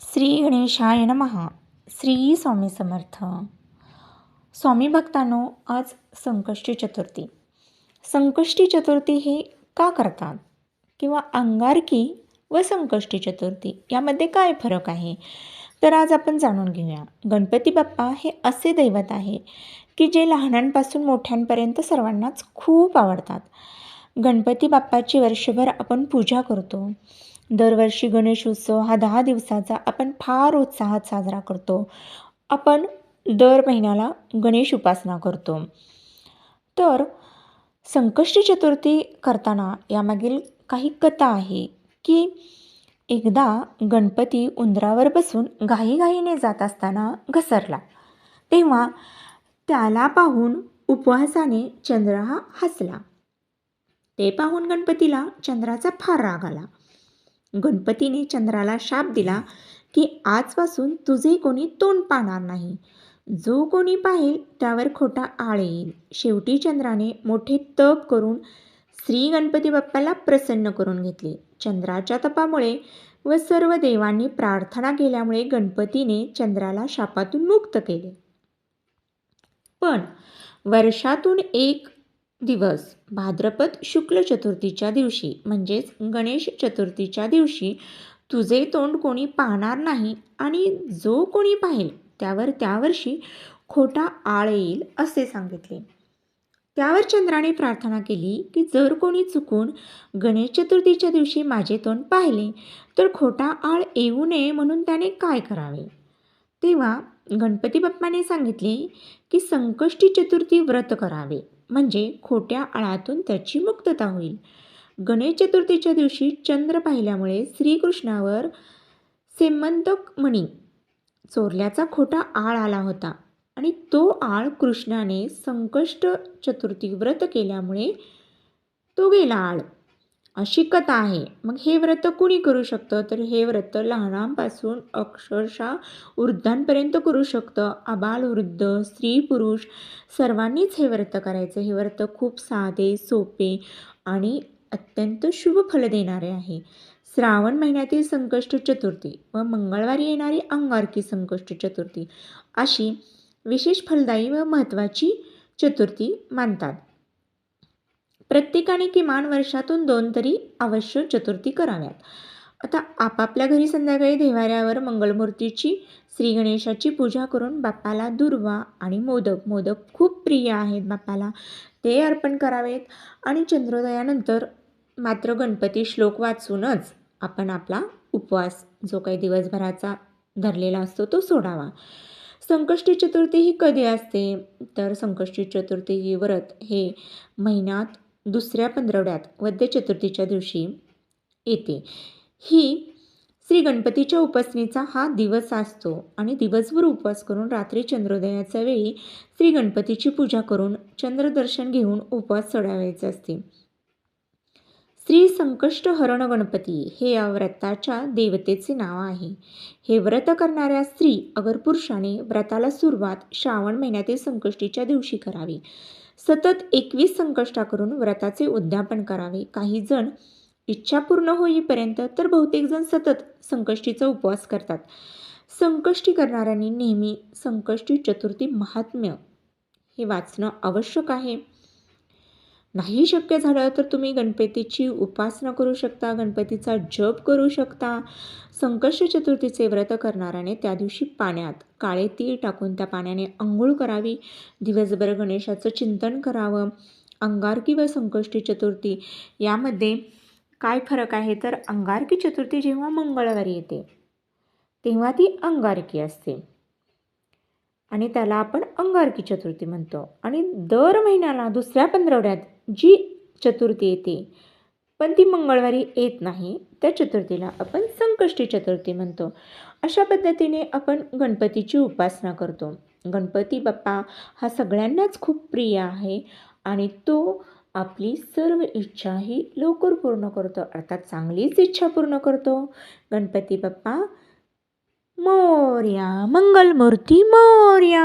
श्री गणेशाय महा श्री स्वामी समर्थ. स्वामी भक्तांनो आज संकष्टी चतुर्थी. संकष्टी चतुर्थी हे का करतात? किंवा अंगारकी व संकष्टी चतुर्थी यामध्ये काय फरक आहे? तर आज आपण जाणून घेऊया. गणपती बाप्पा हे असे दैवत आहे की जे लहानांपासून मोठ्यांपर्यंत सर्वांनाच खूप आवडतात. गणपती बाप्पाची वर्षभर आपण पूजा करतो. दरवर्षी गणेश उत्सव हा दहा दिवसाचा आपण फार उत्साहात साजरा करतो. आपण दर महिन्याला गणेश उपासना करतो. तर संकष्टी चतुर्थी करताना यामागील काही कथा आहे की एकदा गणपती उंदरावर बसून घाईघाईने जात असताना घसरला. तेव्हा त्याला पाहून उपवासाने चंद्र हा हसला. ते पाहून गणपतीला चंद्राचा फार राग आला. गणपतीने चंद्राला शाप दिला की आजपासून तुझे कोणी तोंड पाहणार नाही. जो कोणी पाहिल त्यावर खोटा आळ येईल. शेवटी चंद्राने मोठे तप करून श्री गणपती बाप्पाला प्रसन्न करून घेतले. चंद्राच्या तपामुळे व सर्व देवांनी प्रार्थना केल्यामुळे गणपतीने चंद्राला शापातून मुक्त केले. पण वर्षातून एक दिवस. भाद्रपद शुक्ल चतुर्थीच्या दिवशी म्हणजेच गणेश चतुर्थीच्या दिवशी तुझे तोंड कोणी पाहणार नाही आणि जो कोणी पाहिल त्यावर त्या वर्षी खोटा आळ येईल असे सांगितले. त्यावर चंद्राने प्रार्थना केली की जर कोणी चुकून गणेश चतुर्थीच्या दिवशी माझे तोंड पाहिले तर खोटा आळ येऊ नये म्हणून त्याने काय करावे? तेव्हा गणपती बाप्पाने सांगितले की संकष्टी चतुर्थी व्रत करावे. म्हणजे खोट्या आळातून त्याची मुक्तता होईल. गणेश चतुर्थीच्या दिवशी चंद्र पाहिल्यामुळे श्रीकृष्णावर सेमंतक मणी चोरल्याचा खोटा आळ आला होता आणि तो आळ कृष्णाने संकष्ट चतुर्थी व्रत केल्यामुळे तो गेला आळ. अशी कथा आहे. मग हे व्रत कुणी करू शकतं? तर हे व्रत लहानांपासून अक्षरशः वृद्धांपर्यंत करू शकतं. आबाल वृद्ध स्त्री पुरुष सर्वांनीच हे व्रत करायचं. हे व्रत खूप साधे सोपे आणि अत्यंत शुभ फल देणारे आहे. श्रावण महिन्यातील संकष्ट चतुर्थी व मंगळवारी येणारी अंगारकी संकष्ट चतुर्थी अशी विशेष फलदायी व महत्त्वाची चतुर्थी मानतात. प्रत्येकाने किमान वर्षातून दोन तरी अवश्य चतुर्थी कराव्यात. आता आपापल्या घरी संध्याकाळी देवाऱ्यावर मंगलमूर्तीची श्री गणेशाची पूजा करून बाप्पाला दुर्वा आणि मोदक मोदक खूप प्रिय आहेत बाप्पाला. ते अर्पण करावेत आणि चंद्रोदयानंतर मात्र गणपती श्लोक वाचूनच आपण आपला उपवास जो काही दिवसभराचा धरलेला असतो तो सोडावा. संकष्टी चतुर्थी ही कधी असते? तर संकष्टी चतुर्थी ही व्रत हे महिन्यात दुसऱ्या पंधरवड्यात वद्य चतुर्थीच्या दिवशी येते. ही श्री गणपतीच्या उपासनेचा हा दिवस असतो आणि दिवसभर उपवास करून रात्री चंद्रोदयाच्या वेळी श्री गणपतीची पूजा करून चंद्रदर्शन घेऊन उपवास सोडावायचे असते. स्त्री संकष्ट हरण गणपती हे या व्रताच्या देवतेचे नाव आहे. हे व्रत करणाऱ्या स्त्री अगर पुरुषाने व्रताला सुरुवात श्रावण महिन्यातील संकष्टीच्या दिवशी करावी. सतत एकवीस संकष्टा करून व्रताचे उद्यापन करावे. काही जण इच्छा पूर्ण होईपर्यंत तर बहुतेक जण सतत संकष्टीचा उपवास करतात. संकष्टी करणाऱ्यांनी नेहमी संकष्टी चतुर्थी महात्म्य हे वाचणं आवश्यक आहे. नाही शक्य झालं तर तुम्ही गणपतीची उपासना करू शकता गणपतीचा जप करू शकता. संकष्ट चतुर्थीचे व्रत करणाऱ्याने त्या दिवशी पाण्यात काळे तीळ टाकून त्या पाण्याने आंघोळ करावी. दिवसभर गणेशाचं चिंतन करावं. अंगारकी व संकष्टी चतुर्थी यामध्ये काय फरक आहे? तर अंगारकी चतुर्थी जेव्हा मंगळवारी येते तेव्हा ती अंगारकी असते. आणि त्याला आपण अंगारकी चतुर्थी म्हणतो. आणि दर महिन्याला दुसऱ्या पंधरवड्यात जी चतुर्थी येते पण ती मंगळवारी येत नाही त्या चतुर्थीला आपण संकष्टी चतुर्थी म्हणतो. अशा पद्धतीने आपण गणपतीची उपासना करतो. गणपती बाप्पा हा सगळ्यांनाच खूप प्रिय आहे आणि तो आपली सर्व इच्छाही लवकर पूर्ण करतो अर्थात चांगलीच इच्छा पूर्ण करतो. गणपती बाप्पा मोर्या मंगलमूर्ती मोर्या!